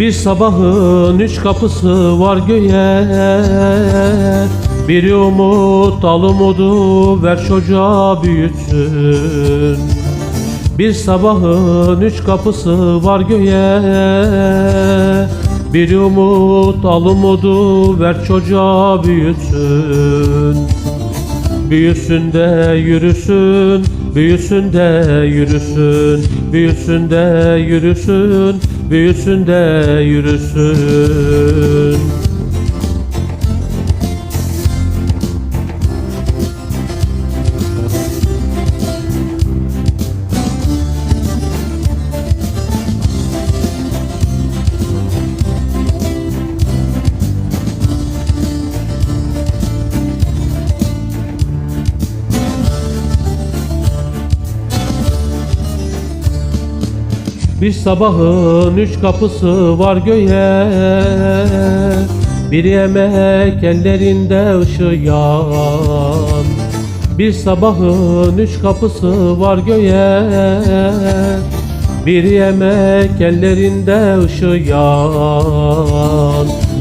Bir sabahın üç kapısı var göğe. Biri umut al umudu ver çocuğa büyütsün. Bir sabahın üç kapısı var göğe. Biri umut al umudu ver çocuğa büyütsün. Büyüsün de yürüsün, büyüsün de yürüsün, büyüsün de yürüsün, büyüsün de yürüsün. Bir sabahın üç kapısı var göğe. Bir yemek ellerinde ışıyan Bir sabahın üç kapısı var göğe. Bir yemek ellerinde ışıyan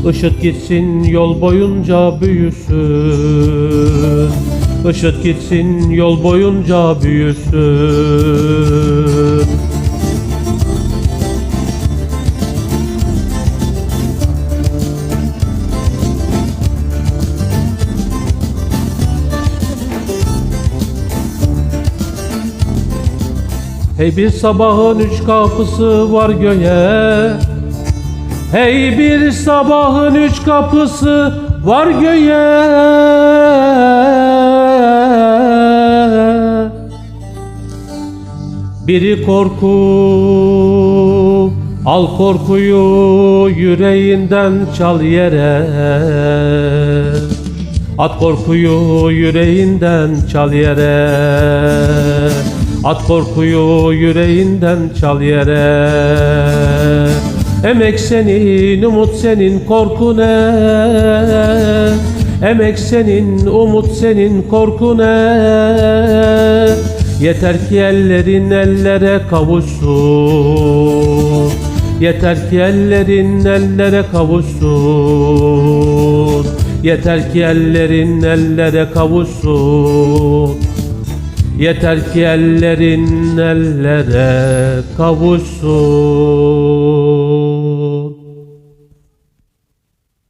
Işıt gitsin yol boyunca büyüsün. Işıt gitsin yol boyunca büyüsün Hey bir sabahın üç kapısı var göğe. Hey bir sabahın üç kapısı var göğe. Biri korku Al korkuyu yüreğinden çal yere. At korkuyu yüreğinden çal yere At korkuyu yüreğinden çal yere Emek senin, umut senin, korku ne? Emek senin, umut senin, korku ne? Yeter ki ellerin ellere kavuşsun Yeter ki ellerin ellere kavuşsun Yeter ki ellerin ellere kavuşsun Yeter ki ellerin ellere kavuşsun